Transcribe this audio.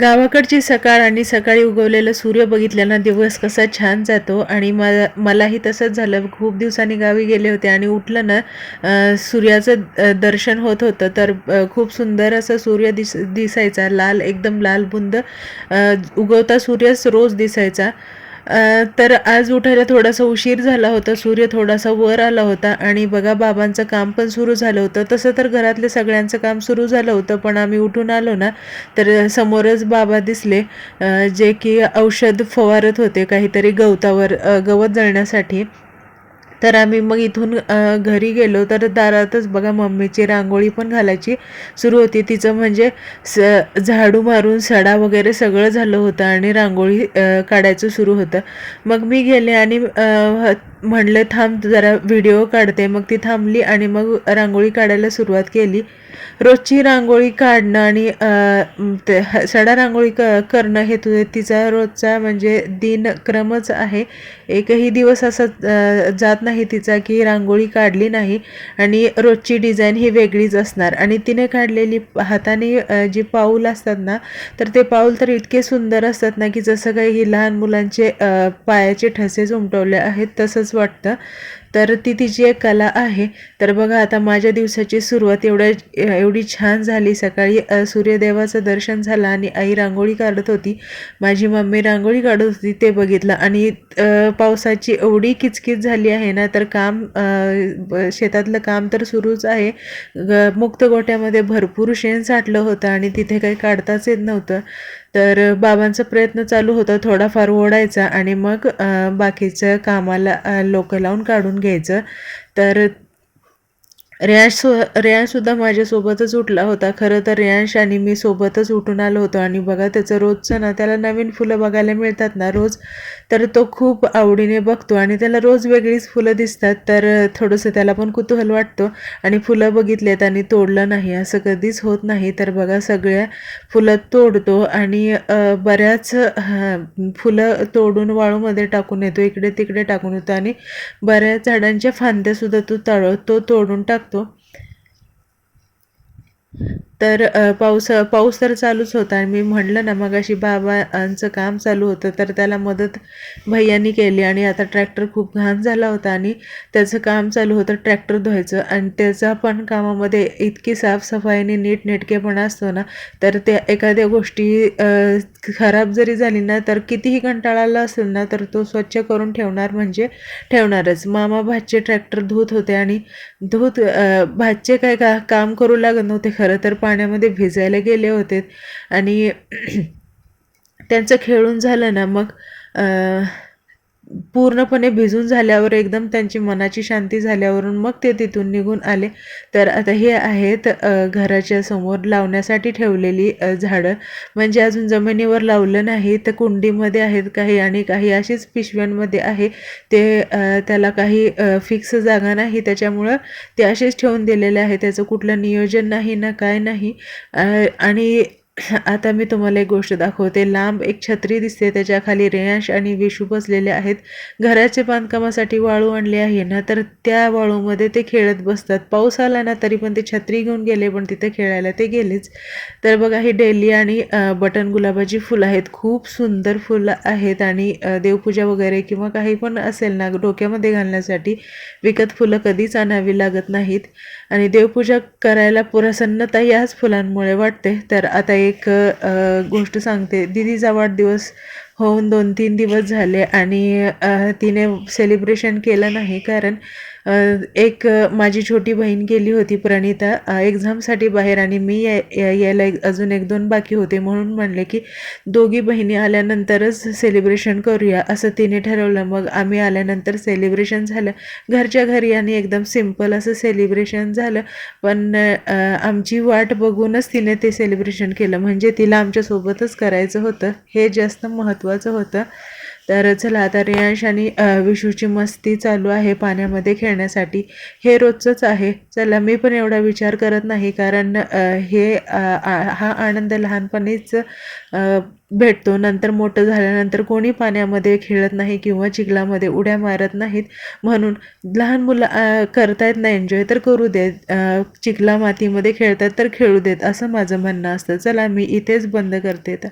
गावाकडची सकाळ आणि सकाळी उगवलेलं सूर्य बघितल्यानं दिवस कसा छान जातो आणि म मलाही तसंच झालं. खूप दिवसांनी गावी गेले होते आणि उठलं ना सूर्याचं दर्शन होत होतं. तर खूप सुंदर असं सूर्य दिस दिसायचा. लाल एकदम लाल बुंद उगवता सूर्यच रोज दिसायचा. तर आज उठायला थोडासा उशीर झाला होता. सूर्य थोडासा वर आला होता आणि बघा बाबांचं काम पण सुरू झालं होतं. तसं तर घरातले सगळ्यांचं काम सुरू झालं होतं पण आम्ही उठून आलो ना तर समोरच बाबा दिसले जे की औषध फवारत होते काहीतरी गवतावर गवत जळण्यासाठी. तर आम्ही मग इथून घरी गेलो. तर दारातच बघा मम्मीची रांगोळी पण घालायची सुरू होती. तिचं म्हणजे स झाडू मारून सडा वगैरे सगळं झालं होतं आणि रांगोळी काढायचं सुरू होतं. मग मी गेले आणि म्हणलं म्हणले थांब जरा व्हिडिओ काढते. मग ती थांबली आणि मग रांगोळी काढायला सुरुवात केली. रोजची रांगोळी काढणं आणि ते सडा रांगोळी क करणं हे तु तिचा रोजचा म्हणजे दिनक्रमच आहे. एकही दिवस असा जात नाही तिचा की रांगोळी काढली नाही आणि रोजची डिझाईन ही वेगळीच असणार. आणि तिने काढलेली हाताने जी पाऊल असतात ना तर ते पाऊल तर इतके सुंदर असतात ना की जसं काही ही लहान मुलांचे पायाचे ठसेच उमटवले आहेत तसंच वाटतं. तर ती तिची एक कला आहे. तर बघा आता माझ्या दिवसाची सुरुवात एवढ्या एवढी छान झाली. सकाळी सूर्यदेवाचं दर्शन झालं आणि आई रांगोळी काढत होती. माझी मम्मी रांगोळी काढत होती ते बघितलं. आणि पावसाची एवढी किचकिच झाली आहे ना तर काम शेतातलं काम तर सुरूच आहे. ग मुक्त गोट्यामध्ये भरपूर शेण साठलं होतं आणि तिथे काही काढताच येत नव्हतं. तर बाबांचा प्रयत्न चालू होता थोडाफार ओढायचा आणि मग बाकीचं कामाला लोक लोकं लावून काढून घ्यायचं. तर रेयांश सु रेयांशसुद्धा माझ्यासोबतच उठला होता. खरं तर रेयांश आणि मी सोबतच उठून आलो होतो. आणि बघा त्याचं रोजचं ना त्याला नवीन फुलं बघायला मिळतात ना रोज तर तो खूप आवडीने बघतो. आणि त्याला रोज वेगळीच फुलं दिसतात तर थोडंसं त्याला पण कुतूहल वाटतो. आणि फुलं बघितलेत आणि तोडलं नाही असं कधीच होत नाही. तर बघा सगळ्या फुलं तोडतो आणि बऱ्याच हा, फुलं तोडून वाळूमध्ये टाकून येतो. इकडे तिकडे टाकून येतो. आणि बऱ्याच झाडांच्या फांद्यासुद्धा तो तळ तो तोडून टाक impacto तर पाऊस पाऊस तर चालूच होता आणि मी म्हणलं ना मग अशी बाबांचं काम चालू होतं तर त्याला मदत भैयानी केली आणि आता ट्रॅक्टर खूप घाण झाला होता आणि त्याचं काम चालू होतं ट्रॅक्टर धुवायचं आणि त्याचा पण कामामध्ये इतकी साफसफाईने नीटनेटकेपणा असतो ना तर त्या एखाद्या गोष्टी खराब जरी झाली ना तर कितीही कंटाळा आला असेल ना तर तो स्वच्छ करून ठेवणार म्हणजे ठेवणारच. मामा भातचे ट्रॅक्टर धुत होते आणि धुत भातचे काय का काम करू लागत नव्हते खरं तर पाण्यामध्ये भिजायला गेले होते आणि त्यांचं खेळून झालं ना मग पूर्णपणे भिजून झाल्यावर एकदम त्यांची मनाची शांती झाल्यावरून मग ते तिथून निघून आले. तर आता हे आहेत घराच्या समोर लावण्यासाठी ठेवलेली झाडं. म्हणजे अजून जमिनीवर लावलं नाही तर कुंडीमध्ये आहेत काही आणि काही अशीच पिशव्यांमध्ये आहे. ते त्याला काही फिक्स जागा नाही त्याच्यामुळं ते असेच ठेवून दिलेले आहे. त्याचं कुठलं नियोजन नाही ना काय नाही. आणि आता मी तुम्हाला एक गोष्ट दाखवते. लांब एक छत्री दिसते त्याच्याखाली रेयांश आणि विशू बसलेले आहेत. घराचे बांधकामासाठी वाळू आणली आहे ना तर त्या वाळूमध्ये ते खेळत बसतात. पाऊस आला ना तरी पण ते छत्री घेऊन गेले पण तिथे खेळायला ते गेलेच. तर बघा ही डेली आणि बटन गुलाबाची फुलं आहेत. खूप सुंदर फुलं आहेत आणि देवपूजा वगैरे किंवा काही पण असेल ना डोक्यामध्ये घालण्यासाठी विकत फुलं कधीच आणावी लागत नाहीत. आणि देवपूजा करायला प्रसन्नता याच फुलांमुळे वाटते. तर आता एक गोष्ट सांगते. दिदीचा वाढदिवस होऊन दोन तीन दिवस झाले आणि तिने सेलिब्रेशन केलं नाही. कारण एक माझी छोटी बहीण गेली होती प्रणिता. एक्झामसाठी बाहेर आणि मी यायला एक- अजून एक दोन बाकी होते म्हणून म्हणले की दोघी बहिणी आल्यानंतरच सेलिब्रेशन करूया. असं तिने ठरवलं. मग आम्ही आल्यानंतर सेलिब्रेशन झालं. घरच्या घरी आणि एकदम सिंपल असं सेलिब्रेशन झालं. पण आमची वाट बघूनच तिने ते सेलिब्रेशन केलं. म्हणजे तिला आमच्यासोबतच करायचं होतं. हे जास्त महत्त्वाचं होतं. तर चला आता रियांश आणि विशूची मस्ती चालू आहे पाण्यामध्ये खेळण्यासाठी. हे रोजचंच आहे. चला मी पण एवढा विचार करत नाही कारण हे हा आनंद लहानपणीच भेटतो. नंतर मोठं झाल्यानंतर कोणी पाण्यामध्ये खेळत नाही किंवा चिखलामध्ये उड्या मारत नाहीत म्हणून लहान मुलं करतायत ना एन्जॉय तर करू देत. चिखला मातीमध्ये खेळतात तर खेळू देत. असं माझं म्हणणं असतं. चला मी इथेच बंद करते तर.